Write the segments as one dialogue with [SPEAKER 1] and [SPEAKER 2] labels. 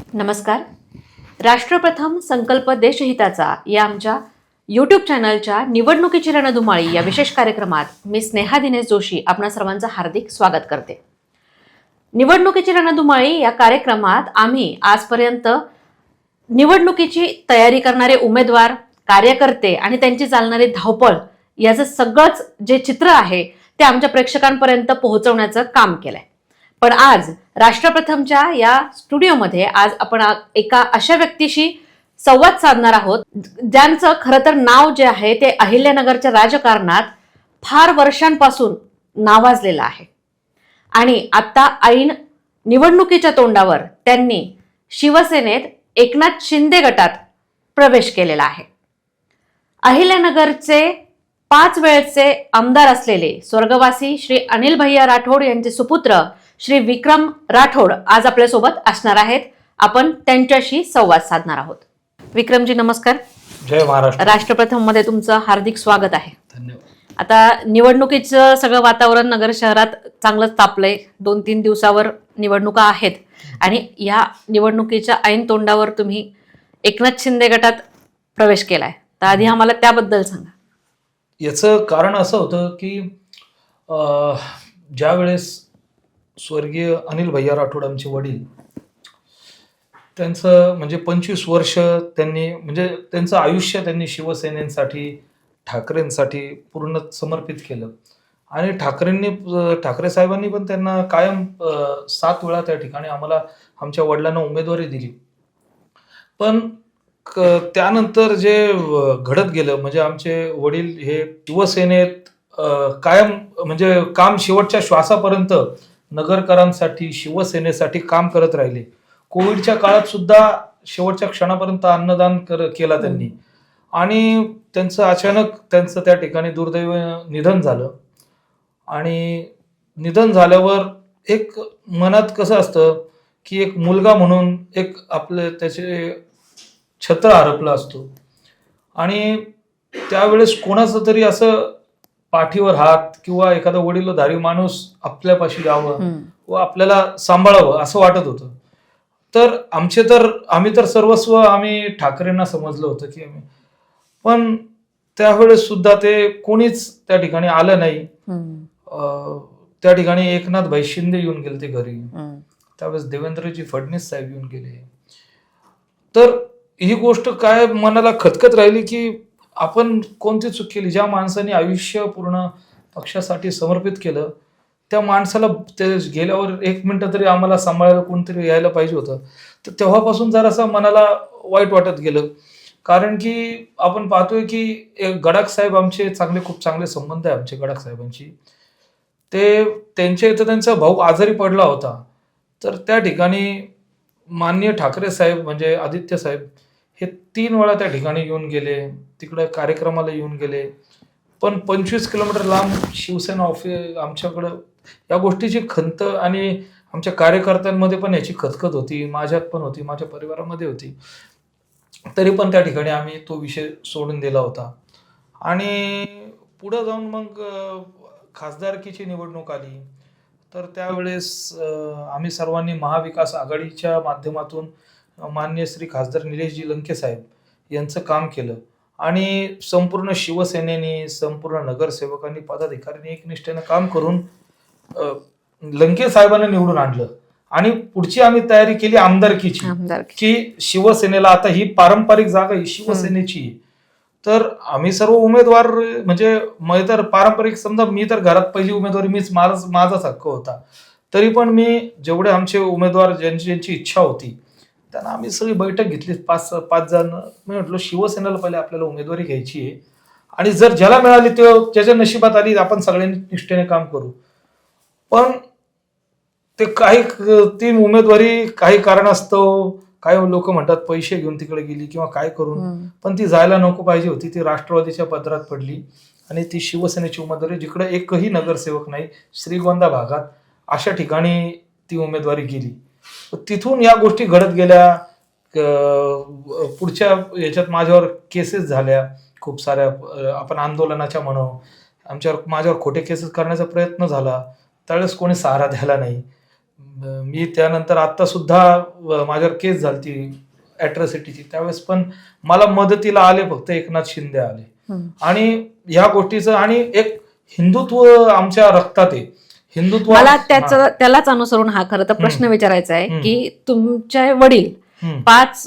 [SPEAKER 1] नमस्कार. राष्ट्रप्रथम संकल्प देशहिताचा या आमच्या यूट्यूब चॅनलच्या निवडणुकीची रणधुमाळी या विशेष कार्यक्रमात मी स्नेहा दिनेश जोशी आपणा सर्वांचं हार्दिक स्वागत करते. निवडणुकीची रणधुमाळी या कार्यक्रमात आम्ही आजपर्यंत निवडणुकीची तयारी करणारे उमेदवार कार्यकर्ते आणि त्यांची चालणारी धावपळ याचं सगळंच जे चित्र आहे ते आमच्या प्रेक्षकांपर्यंत पोहोचवण्याचं काम केलंय. पण आज राष्ट्रप्रथमच्या या स्टुडिओमध्ये आज आपण एका अशा व्यक्तीशी संवाद साधणार आहोत. ज्यांचं खरं तर नाव जे आहे ते अहिल्यानगरच्या राजकारणात फार वर्षांपासून नावाजलेलं आहे. आणि आता ऐन निवडणुकीच्या तोंडावर त्यांनी शिवसेनेत एकनाथ शिंदे गटात प्रवेश केलेला आहे. अहिल्यानगरचे पाच वेळचे आमदार असलेले स्वर्गवासी श्री अनिल भैया राठोड यांचे सुपुत्र श्री विक्रम राठोड आज आपल्यासोबत असणार आहेत. आपण त्यांच्याशी संवाद साधणार आहोत. विक्रमजी नमस्कार.
[SPEAKER 2] जय महाराष्ट्र.
[SPEAKER 1] राष्ट्रप्रथममध्ये तुमचं हार्दिक स्वागत आहे.
[SPEAKER 2] धन्यवाद.
[SPEAKER 1] आता निवडणुकीचं सगळं वातावरण नगर शहरात चांगलंच तापलंय. दोन तीन दिवसावर निवडणुका आहेत. आणि या निवडणुकीच्या ऐन तोंडावर तुम्ही एकनाथ शिंदे गटात प्रवेश केलाय. तर आधी आम्हाला त्याबद्दल सांगा.
[SPEAKER 2] याचं कारण असं होतं की ज्या वेळेस स्वर्गीय अनिल भैया राठोड आमचे वडील. त्यांचं म्हणजे पंचवीस वर्ष त्यांनी म्हणजे त्यांचं आयुष्य त्यांनी शिवसेनेसाठी ठाकरेंसाठी पूर्ण समर्पित केलं. आणि ठाकरेंनी ठाकरे साहेबांनी पण त्यांना कायम सात वेळा त्या ठिकाणी आम्हाला आमच्या वडिलांना उमेदवारी दिली. पण क- त्यानंतर जे घडत गेलं म्हणजे आमचे वडील हे शिवसेनेत कायम म्हणजे काम शेवटच्या श्वासापर्यंत नगरकरांसाठी शिवसेनेसाठी काम करत राहिले. कोविडच्या काळात सुद्धा शेवटच्या क्षणापर्यंत अन्नदान कर केला त्यांनी. आणि त्यांचं अचानक त्यांचं त्या ठिकाणी दुर्दैव निधन झालं. आणि निधन झाल्यावर एक मनात कसं असतं की एक मुलगा म्हणून एक आपलं त्याचे छत्र हरपला असतो. आणि त्यावेळेस कोणाचं तरी असं पाठीवर हात किंवा एखादा वडीलधारी माणूस आपल्यापाशी यावं. व आपल्याला सांभाळावं असं वाटत होतं. तर आमचे तर आम्ही तर सर्वस्व आम्ही ठाकरेंना समजलं होतं की आम्ही. पण त्यावेळेस सुद्धा ते कोणीच त्या ठिकाणी आलं नाही. त्या ठिकाणी एकनाथ भाई शिंदे येऊन गेले ते घरी. त्यावेळेस देवेंद्रजी फडणवीस साहेब येऊन गेले. तर ही गोष्ट काय मनाला खतखत राहिली की आपण कोणती चूक केली ज्या माणसाने आयुष्य पूर्ण पक्षासाठी समर्पित केलं त्या माणसाला ते गेल्यावर एक मिनटं तरी आम्हाला सांभाळायला कोणतरी यायला पाहिजे होतं. तर तेव्हापासून जरासं मनाला वाईट वाटत गेलं. कारण की आपण पाहतोय की एक गडाख साहेब आमचे चांगले खूप चांगले संबंध आहे आमचे गडाख साहेबांची. ते त्यांच्या इथं त्यांचा भाऊ आजारी पडला होता. तर त्या ठिकाणी माननीय ठाकरे साहेब म्हणजे आदित्य साहेब हे तीन वेळा त्या ठिकाणी येऊन गेले तिकडं कार्यक्रमाला येऊन गेले. पण पंचवीस किलोमीटर लांब शिवसेना ऑफिस आमच्याकडं या गोष्टीची खंत आणि आमच्या कार्यकर्त्यांमध्ये पण याची खतखत होती माझ्यात पण होती माझ्या परिवारामध्ये होती. तरी पण त्या ठिकाणी आम्ही तो विषय सोडून दिला होता. आणि पुढं जाऊन मग खासदारकीची निवडणूक आली. तर त्यावेळेस आम्ही सर्वांनी महाविकास आघाडीच्या माध्यमातून अं, माननीय श्री खासदार निलेशजी लंके साहेब यांचं काम केलं. आणि संपूर्ण शिवसेनेनी संपूर्ण नगरसेवकांनी पदाधिकाऱ्यांनी एकनिष्ठेनं काम करून लंके साहेबांना निवडून आणलं. आणि पुढची आम्ही तयारी केली आमदारकीची
[SPEAKER 1] आमदार
[SPEAKER 2] की शिवसेनेला आता ही पारंपरिक जागा ही शिवसेनेची. तर आम्ही सर्व उमेदवार म्हणजे मी तर पारंपरिक समजा मी तर घरात पहिली उमेदवारी मीच माझा माझाच हक्क होता. तरी पण मी जेवढे आमचे उमेदवार ज्यांची ज्यांची इच्छा होती त्यांना आम्ही सगळी बैठक घेतली. पाच पाच जण. मी म्हटलं शिवसेनेला पहिले आपल्याला उमेदवारी घ्यायची आहे. आणि जर ज्याला मिळाली ते ज्याच्या नशिबात आली आपण सगळ्यांनी निष्ठेने काम करू. पण ते काही ती उमेदवारी काही कारणास्तव काही लोक म्हणतात पैसे घेऊन तिकडे गेली किंवा काय करून. पण ती जायला नको पाहिजे होती. ती राष्ट्रवादीच्या पदरात पडली. आणि ती शिवसेनेची उमेदवारी जिकडे एकही नगरसेवक नाही श्रीगोंदा भागात अशा ठिकाणी ती उमेदवारी गेली. तिथून या गोष्टी घडत गेल्या. पुढच्या याच्यात माझ्यावर केसेस झाल्या. खूप साऱ्या आपण आंदोलनाच्या म्हणू आमच्यावर माझ्यावर खोटे केसेस करण्याचा प्रयत्न झाला. त्यावेळेस कोणी सहारा द्यायला नाही. म- त्यानंतर आता सुद्धा व- माझ्यावर केस झाली अॅट्रॉसिटीची त्यावेळेस पण मला मदतीला आले फक्त एकनाथ शिंदे आले. आणि ह्या गोष्टीचं आणि एक हिंदुत्व आमच्या रक्तात आहे. हिंदुत्व
[SPEAKER 1] मला. त्याचं त्यालाच अनुसरून हा खरं तर प्रश्न. विचारायचा आहे. की तुमचे वडील पाच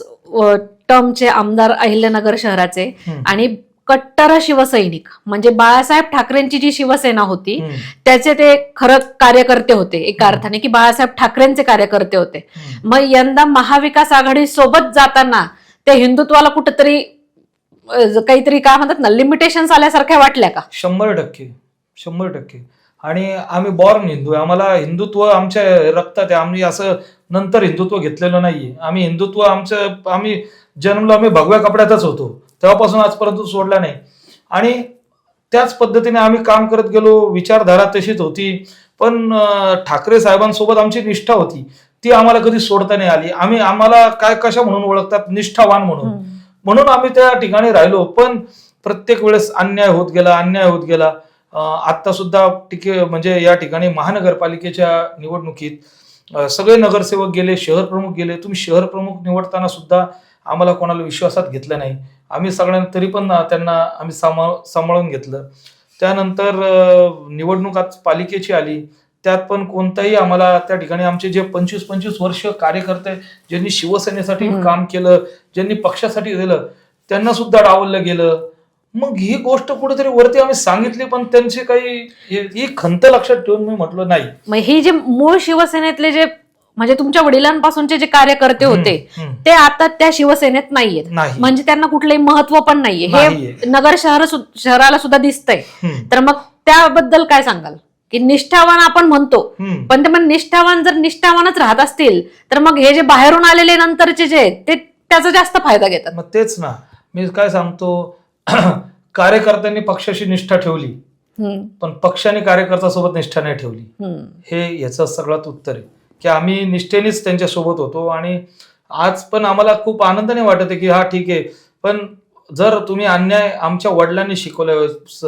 [SPEAKER 1] टर्मचे आमदार अहिल्यानगर शहराचे आणि कट्टर शिवसैनिक म्हणजे बाळासाहेब ठाकरेंची जी शिवसेना होती त्याचे ते खरं कार्यकर्ते होते एका. अर्थाने की बाळासाहेब ठाकरेंचे कार्यकर्ते होते. मग यंदा महाविकास आघाडी सोबत जाताना त्या हिंदुत्वाला कुठेतरी काहीतरी काय म्हणतात ना लिमिटेशन आल्यासारख्या वाटल्या का
[SPEAKER 2] शंभर टक्के शंभर टक्के आणि आम्ही बॉर्न हिंदू आहे. आम्हाला हिंदुत्व आमच्या रक्तात आहे. आम्ही असं नंतर हिंदुत्व घेतलेलं नाहीये. आम्ही हिंदुत्व आमचं आम्ही जन्मलो आम्ही भगव्या कपड्यातच होतो. तेव्हापासून आजपर्यंत सोडला नाही. आणि त्याच पद्धतीने आम्ही काम करत गेलो. विचारधारा तशीच होती. पण ठाकरे साहेबांसोबत आमची निष्ठा होती. ती आम्हाला कधी सोडता नाही आली. आम्ही आम्हाला काय कशा म्हणून ओळखतात? निष्ठावान म्हणून. म्हणून आम्ही त्या ठिकाणी राहिलो. पण प्रत्येक वेळेस अन्याय होत गेला अन्याय होत गेला. आता सुद्धा टिके म्हणजे या ठिकाणी महानगरपालिकेच्या निवडणुकीत सगळे नगरसेवक गेले शहर प्रमुख गेले तुम्ही शहर प्रमुख निवडताना सुद्धा आम्हाला कोणाला विश्वासात घेतलं नाही. आम्ही सगळ्यांना तरी पण त्यांना आम्ही सांभाळ सांभाळून घेतलं. त्यानंतर निवडणूक आज पालिकेची आली. त्यात पण कोणताही आम्हाला त्या ठिकाणी आमचे जे पंचवीस पंचवीस वर्ष कार्यकर्ते ज्यांनी शिवसेनेसाठी. काम केलं ज्यांनी पक्षासाठी दिलं त्यांना सुद्धा डावललं गेलं. मग ही गोष्ट कुठेतरी वरती आम्ही सांगितली पण त्यांची काही हे- खंत लक्षात ठेवून मी म्हटलं नाही.
[SPEAKER 1] मग ही जे मूळ शिवसेनेतले जे म्हणजे तुमच्या वडिलांपासूनचे जे कार्यकर्ते होते. ते आता त्या शिवसेनेत नाहीयेत.
[SPEAKER 2] नाही.
[SPEAKER 1] म्हणजे त्यांना कुठलंही महत्त्व पण नाहीये. हे नगर शहर शहराला सुद्धा दिसतंय. तर मग त्याबद्दल काय सांगाल? की निष्ठावान आपण म्हणतो. पण ते मग निष्ठावान जर निष्ठावानच राहत असतील तर मग हे जे बाहेरून आलेले नंतरचे जे ते त्याचा जास्त फायदा घेतात.
[SPEAKER 2] मग तेच ना. मी काय सांगतो कार्यकर्त्यांनी पक्षाशी निष्ठा ठेवली पण पक्षाने कार्यकर्त्यासोबत निष्ठा नाही ठेवली. हे याचं सगळ्यात उत्तर आहे. की आम्ही निष्ठेनेच त्यांच्यासोबत होतो आणि आज पण आम्हाला खूप आनंदाने वाटत आहे की हा ठीक आहे. पण जर तुम्ही अन्याय आमच्या वडिलांनी शिकवलं स-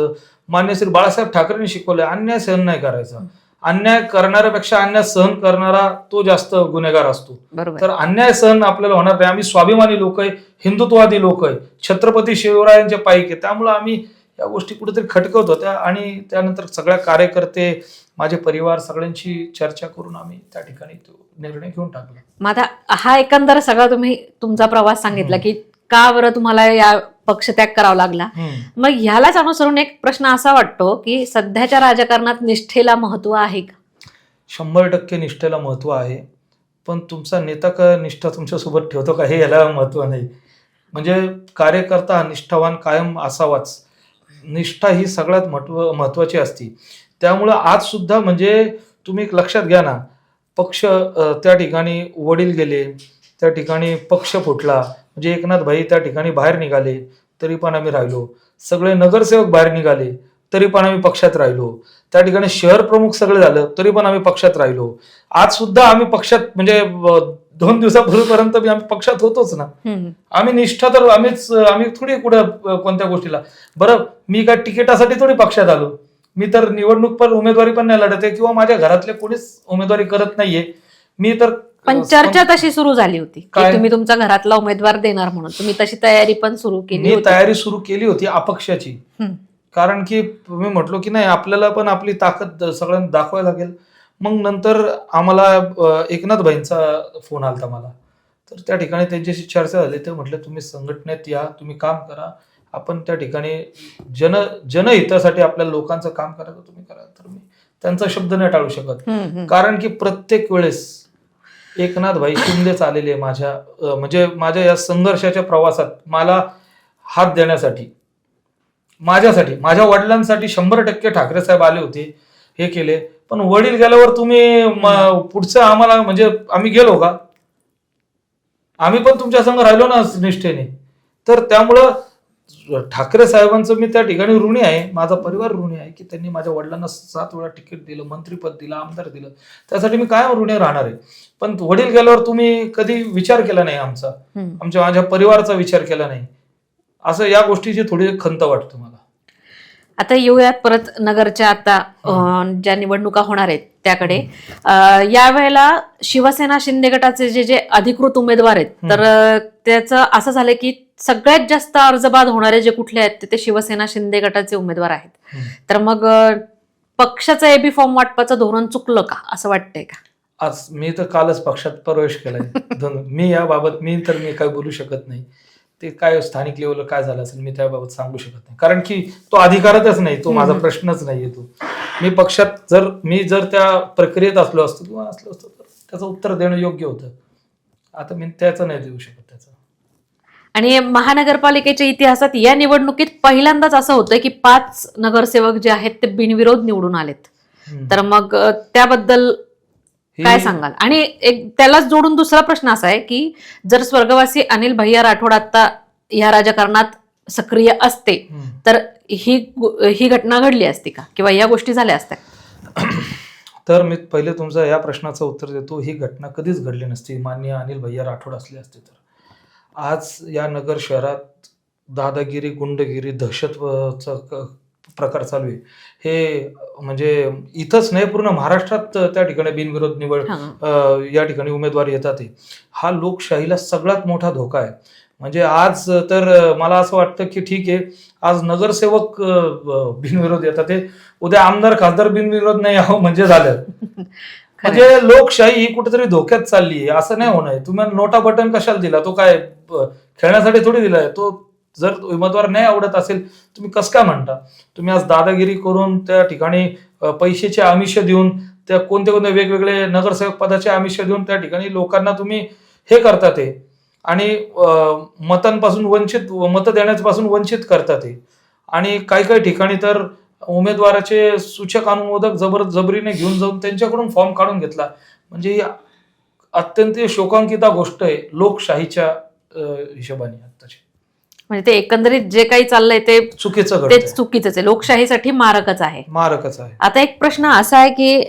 [SPEAKER 2] मान्य श्री बाळासाहेब ठाकरेंनी शिकवलं अन्याय सहन नाही करायचा. अन्याय करणाऱ्यापेक्षा अन्याय सहन करणारा तो जास्त गुन्हेगार असतो.
[SPEAKER 1] बरोबर.
[SPEAKER 2] तर अन्याय सहन आपल्याला होणार नाही. आम्ही स्वाभिमानी लोक आहे हिंदुत्ववादी लोक आहे छत्रपती शिवरायांचे पाईक आहे. त्यामुळे आम्ही या गोष्टी कुठेतरी खटकत होत्या आणि त्यानंतर सगळ्या कार्यकर्ते माझे परिवार सगळ्यांची चर्चा करून आम्ही त्या ठिकाणी तो निर्णय घेऊन टाकला.
[SPEAKER 1] आता हा एकंदर सगळा तुम्ही तुमचा प्रवास सांगितला. की का बरं तुम्हाला या पक्षत्याग करावा लागला. मग ह्यालाच अनुसरून एक प्रश्न असा वाटतो की सध्याच्या राजकारणात निष्ठेला महत्त्व आहे का?
[SPEAKER 2] शंभर टक्के निष्ठेला महत्त्व आहे. पण तुमचा नेता का निष्ठा तुमच्यासोबत ठेवतो का हे याला महत्त्व नाही. म्हणजे कार्यकर्ता निष्ठावान कायम असावाच. निष्ठा ही सगळ्यात महत्त्व महत्वाची असती. त्यामुळं आज सुद्धा म्हणजे तुम्ही एक लक्षात घ्या ना पक्ष त्या ठिकाणी वडील गेले त्या ठिकाणी पक्ष फुटला म्हणजे एकनाथ भाई त्या ठिकाणी बाहेर निघाले तरी पण आम्ही राहिलो. सगळे नगरसेवक बाहेर निघाले तरी पण आम्ही पक्षात राहिलो. त्या ठिकाणी शहर प्रमुख सगळं झालं तरी पण आम्ही पक्षात राहिलो. आज सुद्धा आम्ही पक्षात म्हणजे दोन दिवसापूर्वीपर्यंत आम्ही पक्षात होतोच ना. आम्ही निष्ठा तर आम्हीच आम्ही थोडी कुठं कोणत्या गोष्टीला. बरं मी काय तिकिटासाठी थोडी पक्षात आलो. मी तर निवडणूक पण उमेदवारी पण नाही लढत आहे किंवा माझ्या घरातले कोणीच उमेदवारी करत नाहीये. मी तर
[SPEAKER 1] पण चर्चा तशी सुरू झाली होती की? तुम्ही तुमचा घरातला उमेदवार देणार म्हणून. तुम्ही तशी तयारी पण सुरू केली
[SPEAKER 2] मी
[SPEAKER 1] होती.
[SPEAKER 2] तयारी सुरू केली होती अपक्षाची.
[SPEAKER 1] हम्म.
[SPEAKER 2] कारण की मी म्हटलो की नाही आपल्याला पण आपली ताकद सगळ्यांना दाखवायला लागेल. मग नंतर आम्हाला अ, एकनाथ भाईंचा फोन आलता मला. तर त्या ठिकाणी त्यांच्याशी चर्चा झाली. ते म्हटलं तुम्ही संघटनेत या तुम्ही काम करा. आपण त्या ठिकाणी जन जनहितासाठी आपल्या लोकांचं काम करायचं तुम्ही करा. तर मी त्यांचा शब्द नाही टाळू शकत.
[SPEAKER 1] हम्म, हम्म.
[SPEAKER 2] कारण की प्रत्येक वेळेस एकनाथ भाई शिंदेच आलेले माझ्या म्हणजे माझ्या या संघर्षाच्या प्रवासात मला हात देण्यासाठी माझ्यासाठी माझ्या वडिलांसाठी शंभर टक्के ठाकरे साहेब आले होते हे केले. पण वडील गेल्यावर तुम्ही पुढचं आम्हाला म्हणजे आम्ही गेलो का? आम्ही पण तुमच्या संग राहिलो ना निष्ठेने. तर त्यामुळं ठाकरे साहेबांचं मी त्या ठिकाणी ऋणी आहे. माझा परिवार ऋणी आहे की त्यांनी माझ्या वडिलांना सात वेळा तिकीट दिलं मंत्रीपद दिलं आमदार दिलं. त्यासाठी मी कायम ऋणी राहणार आहे. पण वडील गेल्यावर तुम्ही कधी विचार केला नाही आमचा. आमच्या माझ्या परिवाराचा विचार केला नाही. असं या गोष्टीची थोडी खंत वाटते मला
[SPEAKER 1] आता येऊयात परत नगरच्या आता अं, ज्या निवडणुका होणार आहेत त्याकडे. यावेळेला शिवसेना शिंदे गटाचे जे जे अधिकृत उमेदवार आहेत तर त्याचं असं झालं की सगळ्यात जास्त अर्जबाद होणारे जे कुठले आहेत ते- शिवसेना शिंदे गटाचे उमेदवार आहेत. तर मग पक्षाचं एबी फॉर्म वाटपाचं धोरण चुकलं का? असं वाटतंय का?
[SPEAKER 2] आज मी तर कालच पक्षात प्रवेश केलाय. मी याबाबत मी तर मी काय बोलू शकत नाही. ते काय स्थानिक लेवलला काय झालं असेल मी त्याबाबत सांगू शकत नाही. कारण की तो अधिकारच नाही तो माझा. प्रश्नच नाहीये तो. मी पक्षात जर मी जर त्या प्रक्रियेत असलो असतो किंवा असलो असतो तर त्याचं उत्तर देणं योग्य होतं. आता मी त्याचं नाही देऊ शकत त्याचं.
[SPEAKER 1] आणि महानगरपालिकेच्या इतिहासात या निवडणुकीत पहिल्यांदाच असं होतं की पाच नगरसेवक जे आहेत ते बिनविरोध निवडून आलेत. तर मग त्याबद्दल काय सांगाल? आणि एक त्यालाच जोडून दुसरा प्रश्न असा आहे की जर स्वर्गवासी अनिल भैया राठोड आता या राजकारणात सक्रिय असते. तर ही ही घटना घडली असती का? किंवा या गोष्टी झाल्या असत्या?
[SPEAKER 2] तर मी पहिले तुमचं या प्रश्नाचं उत्तर देतो ही घटना कधीच घडली नसती मान्य अनिल भैया राठोड असले असते तर. आज या नगर शहरात दादागिरी गुंडगिरी दहशतचा प्रकार चालू आहे. हे म्हणजे इथंच नाही पूर्ण महाराष्ट्रात त्या ठिकाणी बिनविरोध निवड या ठिकाणी उमेदवार येतात आहे. हा लोकशाहीला सगळ्यात मोठा धोका आहे. म्हणजे आज तर मला असं वाटतं की ठीक आहे आज नगरसेवक बिनविरोध येतात आहे. उद्या आमदार खासदार बिनविरोध नाही यावं म्हणजे झालं. म्हणजे लोकशाही ही कुठेतरी धोक्यात चालली आहे. असं नाही होणं तुम्ही नोटा बटन कशाला दिला? तो काय खेळण्यासाठी थोडी दिलाय? तो जर उमेदवार नाही आवडत असेल तुम्ही कसं काय म्हणता? तुम्ही आज दादागिरी करून त्या ठिकाणी पैशाचे आमिष देऊन त्या कोणते कोणते वेगवेगळे नगरसेवक पदाचे आमिष देऊन त्या ठिकाणी लोकांना तुम्ही हे करता ते. आणि मतांपासून वंचित मतं देण्यापासून वंचित करता ते. आणि काही काही ठिकाणी तर उमेदवाराचे सूचक अनुमोदक जबर जबरीने घेऊन जाऊन त्यांच्याकडून फॉर्म काढून घेतला. म्हणजे ही अत्यंत शोकांकिता गोष्ट आहे लोकशाहीच्या हिशोबाने आत्ताची.
[SPEAKER 1] म्हणजे ते एकंदरीत जे काही चाललंय ते
[SPEAKER 2] चुकीचं
[SPEAKER 1] तेच
[SPEAKER 2] घडतंय
[SPEAKER 1] चुकीचंच आहे. लोकशाहीसाठी मारकच आहे.
[SPEAKER 2] मारकच आहे.
[SPEAKER 1] आता एक प्रश्न असा आहे की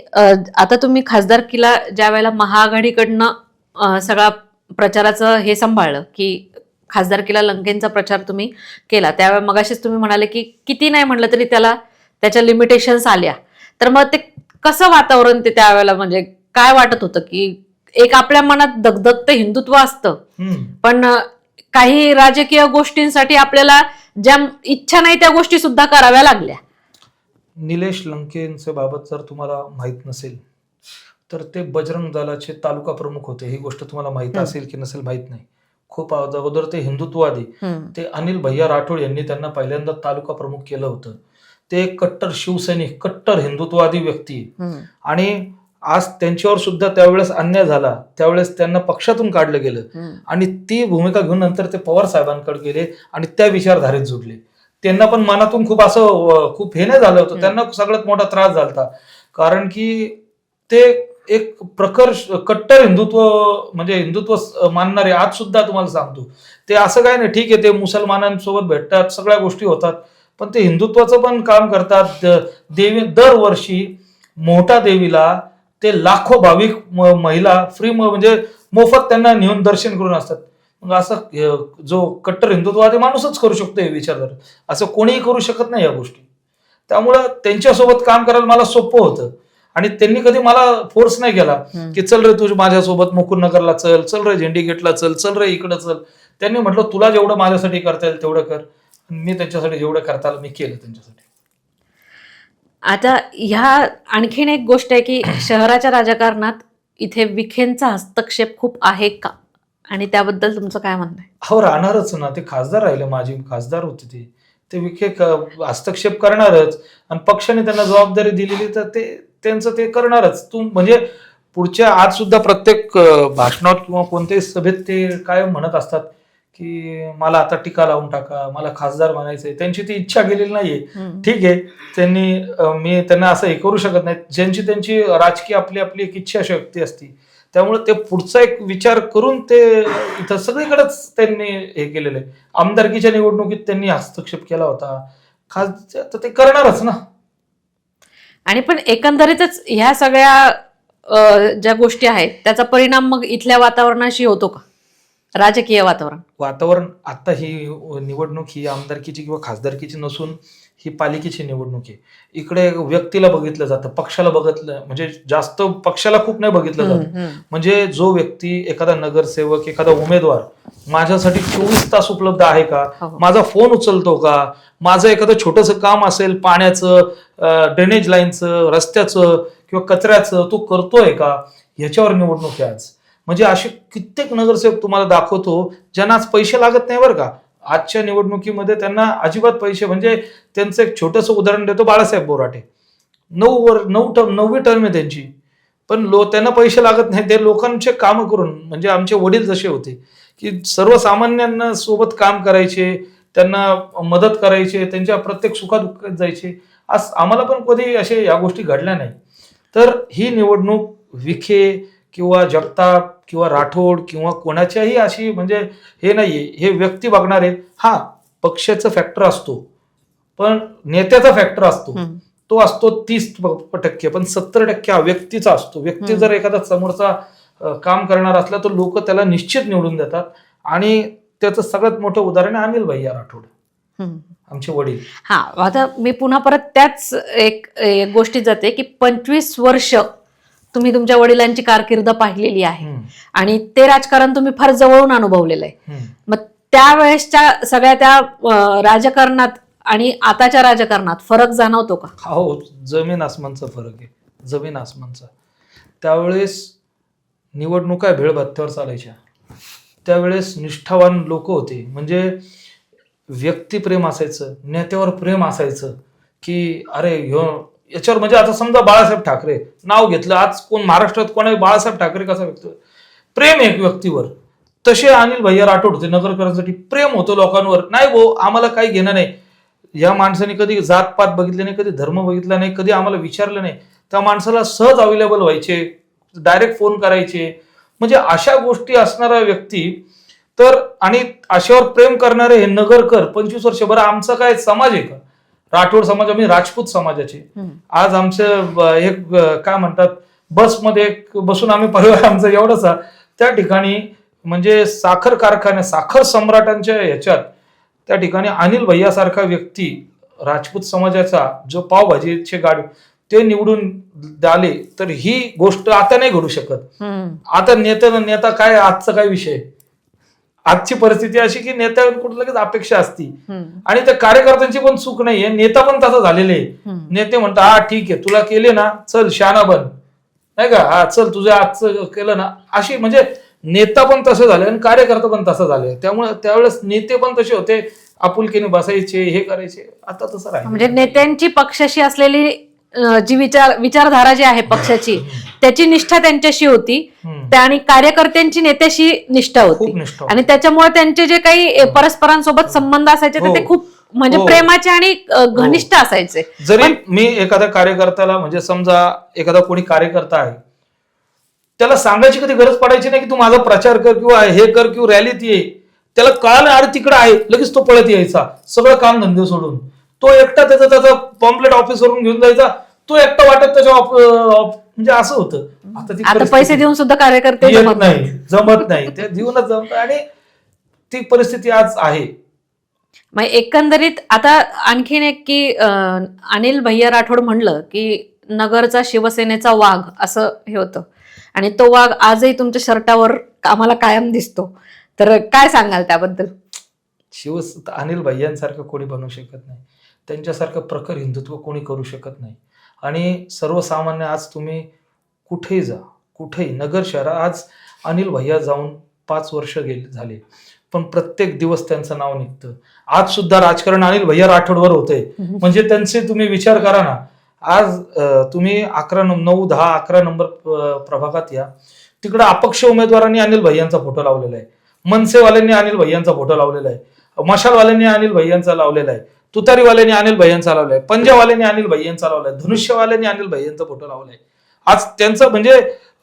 [SPEAKER 1] आता तुम्ही खासदारकीला ज्या वेळेला महाआघाडीकडनं सगळा प्रचाराचं हे सांभाळलं की खासदारकीला लंकेंचा प्रचार तुम्ही केला त्यावेळेला मगाशीच तुम्ही म्हणाले की किती नाही म्हटलं तरी त्याला त्याच्या लिमिटेशन्स आल्या. तर मग ते कसं वातावरण ते त्यावेळेला म्हणजे काय वाटत होतं की एक आपल्या मनात दगदगतं हिंदुत्व असतं. पण काही राजकीय गोष्टींसाठी आपल्याला ज्या इच्छा नाही त्या गोष्टी सुद्धा कराव्या लागल्या
[SPEAKER 2] निलेश लंकेंचे बाबत जर तुम्हाला माहीत नसेल तर ते बजरंग दलाचे तालुका प्रमुख होते ही गोष्ट तुम्हाला माहीत. असेल की नसेल माहीत नाही खूप अगोदर ते हिंदुत्ववादी. ते अनिल भैया राठोड यांनी त्यांना पहिल्यांदा तालुका प्रमुख केलं होतं ते एक कट्टर शिवसैनिक कट्टर हिंदुत्ववादी व्यक्ती. आणि आज त्यांच्यावर सुद्धा त्यावेळेस अन्याय झाला. त्यावेळेस त्यांना पक्षातून काढलं गेलं. आणि ती भूमिका घेऊन नंतर ते पवार साहेबांकडे गेले आणि त्या विचारधारेत जुडले. त्यांना पण मनातून खूप असं खूप हे नाही झालं होतं. त्यांना सगळ्यात मोठा त्रास झाला कारण की ते एक प्रखर कट्टर हिंदुत्व म्हणजे हिंदुत्व मानणारे आज सुद्धा तुम्हाला सांगतो. ते असं काय नाही. ठीक आहे ते मुसलमानांसोबत भेटतात सगळ्या गोष्टी होतात. पण ते हिंदुत्वाचं पण काम करतात. देवी दरवर्षी मोठा देवीला ते लाखो भाविक महिला फ्री म्हणजे मोफत त्यांना नेऊन दर्शन करून असतात. मग असं जो कट्टर हिंदुत्ववादी माणूसच करू शकतो हे विचारधारा. असं कोणीही करू शकत नाही या गोष्टी. त्यामुळं त्यांच्यासोबत काम करायला मला सोपं होतं. आणि त्यांनी कधी मला फोर्स नाही केला. की चल रे तुझ माझ्यासोबत मुकुंदनगरला चल चल रे झेंडी गेटला चल चल रे इकडं चल. त्यांनी म्हटलं तुला जेवढं माझ्यासाठी करता येईल तेवढं कर. मी त्यांच्यासाठी जेवढं करता आलं मी केलं त्यांच्यासाठी.
[SPEAKER 1] आता ह्या आणखीन एक गोष्ट आहे की शहराच्या राजकारणात इथे विखेंचा हस्तक्षेप खूप आहे का? आणि त्याबद्दल तुमचं काय म्हणणं आहे?
[SPEAKER 2] हो राहणारच ना. ते खासदार राहिले माझी खासदार होते ते. ते विखे क- हस्तक्षेप करणारच. आणि पक्षाने त्यांना जबाबदारी दिलेली तर ते त्यांचं ते करणारच. तू म्हणजे पुढच्या आज सुद्धा प्रत्येक भाषणात किंवा कोणत्याही सभेत ते काय म्हणत असतात. की मला आता टीका लावून टाका मला खासदार बनायचंय. त्यांची ती इच्छा गेलेली नाहीये. ठीक आहे. त्यांनी मी त्यांना असं हे करू शकत नाही. ज्यांची त्यांची राजकीय आपली आपली एक इच्छाशक्ती असती. त्यामुळे ते पुढचा एक विचार करून ते इथं सगळीकडेच त्यांनी हे केलेलं आहे. आमदारकीच्या निवडणुकीत त्यांनी हस्तक्षेप केला होता. खास तर ते करणारच ना.
[SPEAKER 1] आणि पण एकंदरीतच ह्या सगळ्या ज्या गोष्टी आहेत त्याचा परिणाम मग इथल्या वातावरणाशी होतो का? राजकीय वातावरण.
[SPEAKER 2] वातावरण आता ही निवडणूक ही आमदारकीची किंवा खासदारकीची नसून ही पालिकेची निवडणूक आहे. इकडे व्यक्तीला बघितलं जातं पक्षाला बघितलं म्हणजे जास्त पक्षाला खूप नाही बघितलं जात. म्हणजे जो व्यक्ती एखादा नगरसेवक एखादा उमेदवार माझ्यासाठी चोवीस तास उपलब्ध आहे का?
[SPEAKER 1] हो.
[SPEAKER 2] माझा फोन उचलतो का? माझं एखादं छोटंसं काम असेल पाण्याचं ड्रेनेज लाईनचं रस्त्याचं किंवा कचऱ्याचं तो करतोय का? ह्याच्यावर निवडणूक आहे आज. म्हणजे असे कित्येक नगरसेवक तुम्हाला दाखवतो ज्यांना आज पैसे लागत नाही बरं का. आजच्या निवडणुकीमध्ये त्यांना अजिबात पैसे म्हणजे त्यांचं एक छोटंसं उदाहरण देतो बाळासाहेब बोराटे. नऊ वर नऊ टर्म नववी टर्म आहे त्यांची. पण लो त्यांना पैसे लागत नाही ते लोकांचे काम करून म्हणजे आमचे वडील जसे होते की सर्वसामान्यांना सोबत काम करायचे त्यांना मदत करायचे त्यांच्या प्रत्येक सुखादुःखात जायचे. आज आम्हाला पण कधी असे या गोष्टी घडल्या नाही. तर ही निवडणूक विखे किंवा जगताप किंवा राठोड किंवा कोणाच्याही अशी म्हणजे हे नाहीये हे व्यक्ती बघणारे हा पक्षाचा फॅक्टर असतो पण नेत्याचा फॅक्टर असतो. तो असतो तीस टक्के पण सत्तर टक्के हा व्यक्तीचा असतो व्यक्ती. जर एखादा समोरचा काम करणार असला तर लोक त्याला निश्चित निवडून देतात आणि त्याचं सगळ्यात मोठं उदाहरण अनिल भैया राठोड. आमचे वडील
[SPEAKER 1] हा आता मी पुन्हा परत त्याच एक एक गोष्टीत जाते की पंचवीस वर्ष तुम्ही तुमच्या वडिलांची कारकीर्द पाहिलेली आहे. आणि ते राजकारण तुम्ही फार जवळून अनुभवलेलं आहे. मग त्यावेळेसच्या सगळ्या त्या राजकारणात आणि आताच्या राजकारणात फरक जाणवतो का?
[SPEAKER 2] हो जमीन आसमानचा फरक आहे. जमीन आसमानचा. त्यावेळेस निवडणुका भेळभत्त्यावर चालायच्या. त्यावेळेस निष्ठावान लोक होते. म्हणजे व्यक्तिप्रेम असायचं नेत्यावर प्रेम असायचं की अरे ह्यो याच्यावर म्हणजे आता समजा बाळासाहेब ठाकरे नाव घेतलं आज कोण महाराष्ट्रात कोण आहे बाळासाहेब ठाकरे कसा व्यक्ती? प्रेम एक व्यक्तीवर. तसे अनिल भैया राठोड होते नगरकरांसाठी प्रेम होतं लोकांवर. नाही भाऊ आम्हाला काही घेणं नाही. या माणसाने कधी जातपात बघितले नाही कधी धर्म बघितला नाही कधी आम्हाला विचारलं नाही. त्या माणसाला सहज अवेलेबल व्हायचे डायरेक्ट फोन करायचे. म्हणजे अशा गोष्टी असणारा व्यक्ती तर आणि अशावर प्रेम करणारे हे नगरकर पंचवीस वर्ष बरं आमचा काय समाज आहे का? राठोड समाज आम्ही राजपूत समाजाचे. आज आमचं एक काय म्हणतात बसमध्ये एक बसून आम्ही परिवार आमचा एवढासा त्या ठिकाणी म्हणजे साखर कारखाने साखर सम्राटांच्या ह्याच्यात त्या ठिकाणी अनिल भैयासारखा व्यक्ती राजपूत समाजाचा जो पावभाजीचे गाडी ते निवडून आले तर ही गोष्ट आता नाही घडू शकत. आता नेता नेता काय आजचा काय विषय आजची परिस्थिती अशी की नेत्यांकडून लगेच अपेक्षा असती. आणि त्या कार्यकर्त्यांची पण चूक नाहीये. नेता पण तसा झालेले. नेते म्हणतात हा ठीक आहे तुला केले ना चल शाना बन. नाही का? हा चल तुझ्या आजचं केलं ना. अशी म्हणजे नेता पण तसे झाले आणि कार्यकर्ता पण तसं झाले त्यामुळे त्यावेळेस नेते पण तसे होते. आपुलकीने बसायचे हे करायचे. आता तसं राहील
[SPEAKER 1] म्हणजे नेत्यांची पक्षाशी असलेली जी विचार विचारधारा जी आहे पक्षाची त्याची निष्ठा त्यांच्याशी होती. आणि कार्यकर्त्यांची नेत्याशी निष्ठा होती. आणि त्याच्यामुळे त्यांचे जे काही परस्परांसोबत संबंध असायचे तर
[SPEAKER 2] हो.
[SPEAKER 1] ते खूप म्हणजे
[SPEAKER 2] हो.
[SPEAKER 1] प्रेमाचे आणि अ, घनिष्ठ असायचे.
[SPEAKER 2] जरी मी एखाद्या कार्यकर्त्याला म्हणजे समजा एखादा कोणी कार्यकर्ता आहे त्याला सांगायची कधी गरज पडायची नाही की तू माझा प्रचार कर किंवा हे कर किंवा रॅलीत ये. त्याला कळालं अरे तिकडे आहे लगेच तो पळत यायचा. सगळं काम धंदे सोडून. तो एकटा त्याचा त्याचा पॉम्पलेट ऑफिसवरून घेऊन जायचा. तो एकटा वाटत त्याच्या म्हणजे असं होतं. आता ती
[SPEAKER 1] आता
[SPEAKER 2] परिस्थिती
[SPEAKER 1] पैसे देऊन सुद्धा कार्यकर्ते
[SPEAKER 2] येत
[SPEAKER 1] जमत.
[SPEAKER 2] नाही जमत नाही. ते जीवनच जमत आणि ती परिस्थिती आज आहे.
[SPEAKER 1] मग एकंदरीत आता आणखीन एक की अं, अनिल भैया राठोड म्हणलं की नगरचा शिवसेनेचा वाघ असं हे होतं. आणि तो वाघ आजही तुमच्या शर्टावर आम्हाला कायम दिसतो. तर काय सांगाल त्याबद्दल?
[SPEAKER 2] शिव अनिल भैयांसारखं कोणी बनवू शकत नाही. त्यांच्यासारखं प्रखर हिंदुत्व कोणी करू शकत नाही. आणि सर्वसामान्य आज तुम्ही कुठेही जा कुठेही नगर शहरात आज अनिल भैया जाऊन पाच वर्ष गेले झाले. पण प्रत्येक दिवस त्यांचं नाव निघतं. आज सुद्धा राजकारण अनिल भैया राठोडवर होतंय. म्हणजे त्यांचे तुम्ही विचार करा ना. आज तुम्ही अकरा नऊ दहा अकरा नंबर प्रभागात या. तिकडे अपक्ष उमेदवारांनी अनिल भैयांचा फोटो लावलेला आहे. मनसेवाल्यांनी अनिल भैयांचा फोटो लावलेला आहे. मशालवाल्यांनी अनिल भैयांचा लावलेला आहे. तुतारीवाल्याने अनिल भैयांचा लावलाय पंजावाल्याने अनिल भैयांचा लावलाय धनुष्यवाल्यांनी अनिल भैयांचा फोटो लावलाय. आज त्यांचं म्हणजे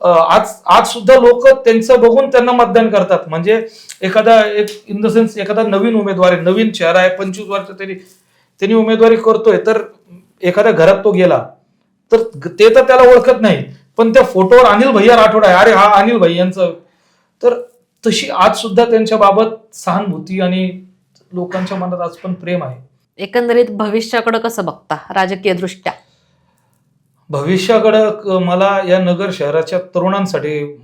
[SPEAKER 2] आज आज सुद्धा लोक त्यांचं बघून त्यांना मतदान करतात. म्हणजे एखादा एक इन द सेन्स एखादा नवीन उमेदवार आहे नवीन चेहरा आहे पंचवीस वर्ष तरी त्यांनी उमेदवारी करतोय तर एखाद्या घरात तो गेला तर ते तर त्याला ओळखत नाही. पण त्या फोटोवर अनिल भैया राठोड आहे. अरे हा अनिल भैयांचा तर तशी आज सुद्धा त्यांच्या बाबत सहानुभूती आणि लोकांच्या मनात आज पण प्रेम आहे.
[SPEAKER 1] एकंदरीत भविष्याकडं कसं बघता? राजकीय दृष्ट्या
[SPEAKER 2] भविष्याकडं क- मला या नगर शहराच्या तरुणांसाठी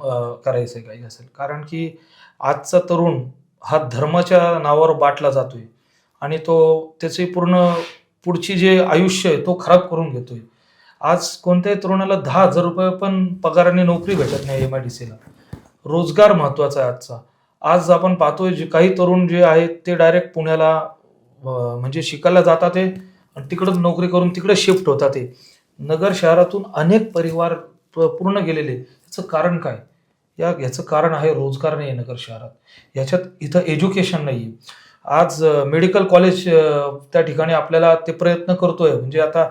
[SPEAKER 2] करायचं आहे काही असेल. कारण की आजचा तरुण हा धर्माच्या नावावर बाटला जातोय. आणि तो त्याचे पूर्ण पुढची जे आयुष्य आहे तो खराब करून घेतोय. आज कोणत्याही तरुणाला दहा हजार रुपये पण पगाराने नोकरी भेटत नाही एम आय डी सीला रोजगार महत्त्वाचा आहे आजचा. आज आपण पाहतोय जे काही तरुण जे आहेत ते डायरेक्ट पुण्याला म्हणजे शिकायला जातात ते आणि तिकडंच नोकरी करून तिकडे शिफ्ट होतात ते. नगर शहरातून अनेक परिवार प- पूर्ण गेलेले. याचं कारण काय? या याचं कारण आहे रोजगार नाही आहे नगर शहरात. याच्यात इथं एज्युकेशन नाही आहे आज मेडिकल कॉलेज त्या ठिकाणी आपल्याला ते प्रयत्न करतोय. म्हणजे आता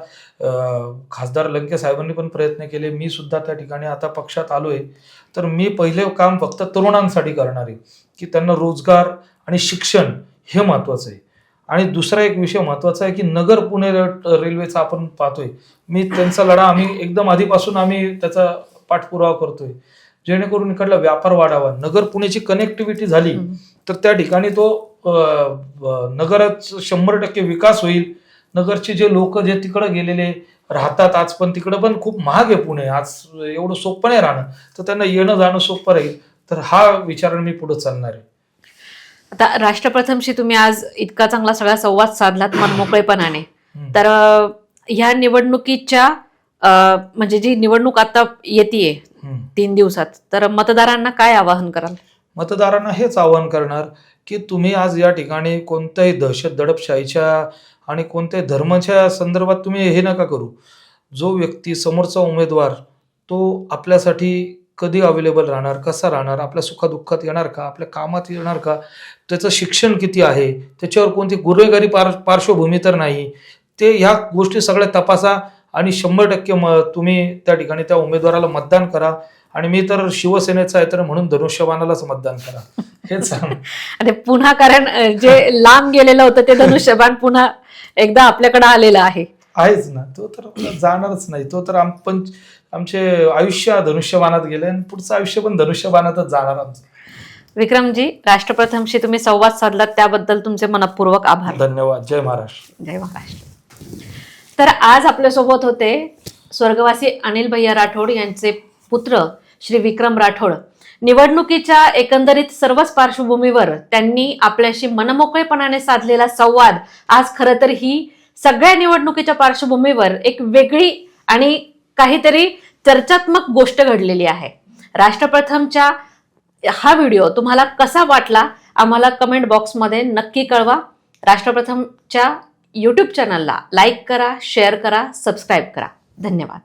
[SPEAKER 2] खासदार लंके साहेबांनी पण प्रयत्न केले. मी सुद्धा त्या ठिकाणी आता पक्षात आलोय. तर मी पहिले काम फक्त तरुणांसाठी करणार आहे. की त्यांना रोजगार आणि शिक्षण हे महत्वाचं आहे. आणि दुसरा एक विषय महत्त्वाचा आहे की नगर पुणे रेल्वेचा आपण पाहतोय. मी त्यांचा लढा आम्ही एकदम आधीपासून आम्ही त्याचा पाठपुरावा करतोय. जेणेकरून इकडला व्यापार वाढावा. नगर पुण्याची कनेक्टिव्हिटी झाली. तर त्या ठिकाणी तो नगराच शंभर टक्के विकास होईल. नगरचे जे लोक जे तिकडे गेलेले राहतात आज पण तिकडं पण खूप महाग आहे पुणे. आज एवढं सोपं नाही राहणं. तर त्यांना येणं जाणं सोपं राहील. तर हा विचार मी पुढे चालणार आहे.
[SPEAKER 1] आता राष्ट्रप्रथमशी तुम्ही आज इतका चांगला सगळा संवाद साधलात मनमोकळेपणाने. तर ह्या निवडणुकीच्या म्हणजे जी निवडणूक आता येते. तीन दिवसात तर मतदारांना काय आवाहन कराल
[SPEAKER 2] मतदारांना हेच आवाहन करणार की तुम्ही आज या ठिकाणी कोणत्याही दहशत दडपशाहीच्या आणि कोणत्याही धर्माच्या संदर्भात तुम्ही हे नका करू जो व्यक्ती समोरचा उमेदवार तो आपल्यासाठी कधी अवेलेबल राहणार कसा राहणार आपल्या सुखादुःखात येणार का आपल्या कामात येणार का त्याचं शिक्षण किती आहे त्याच्यावर कोणती गुन्हेगारी पार पार्श्वभूमी तर नाही. ते ह्या गोष्टी सगळ्या तपासा आणि शंभर टक्के म तुम्ही त्या ठिकाणी त्या उमेदवाराला मतदान करा. आणि मी तर शिवसेनेचा आहे तर म्हणून धनुष्यबाणालाच मतदान करा. हेच सांग.
[SPEAKER 1] आणि पुन्हा कारण जे लांब गेलेलं होतं ते धनुष्यबाण पुन्हा एकदा आपल्याकडे आलेलं आहे.
[SPEAKER 2] आहेच ना. तो तर जाणारच नाही. तो तर आम पण आमचे आयुष्य धनुष्यबाणात गेले आणि पुढचं आयुष्य पण धनुष्यबाणातच जाणार आमचं.
[SPEAKER 1] विक्रमजी राष्ट्रप्रथमशी तुम्ही संवाद साधलात त्याबद्दल तुमचे मनपूर्वक आभार.
[SPEAKER 2] धन्यवाद. जय महाराष्ट्र.
[SPEAKER 1] जय महाराष्ट्र. तर आज आपल्यासोबत होते स्वर्गवासी अनिल भैया राठोड यांचे पुत्र श्री विक्रम राठोड. निवडणुकीच्या एकंदरीत सर्वच पार्श्वभूमीवर त्यांनी आपल्याशी मनमोकळेपणाने साधलेला संवाद आज खरं तर ही सगळ्या निवडणुकीच्या पार्श्वभूमीवर एक वेगळी आणि काहीतरी चर्चात्मक गोष्ट घडलेली आहे. राष्ट्रप्रथमच्या हा व्हिडिओ तुम्हाला कसा वाटला आम्हाला कमेंट बॉक्समध्ये नक्की कळवा. राष्ट्रप्रथमच्या यूट्यूब चॅनलला लाईक करा शेअर करा सबस्क्राईब करा. धन्यवाद.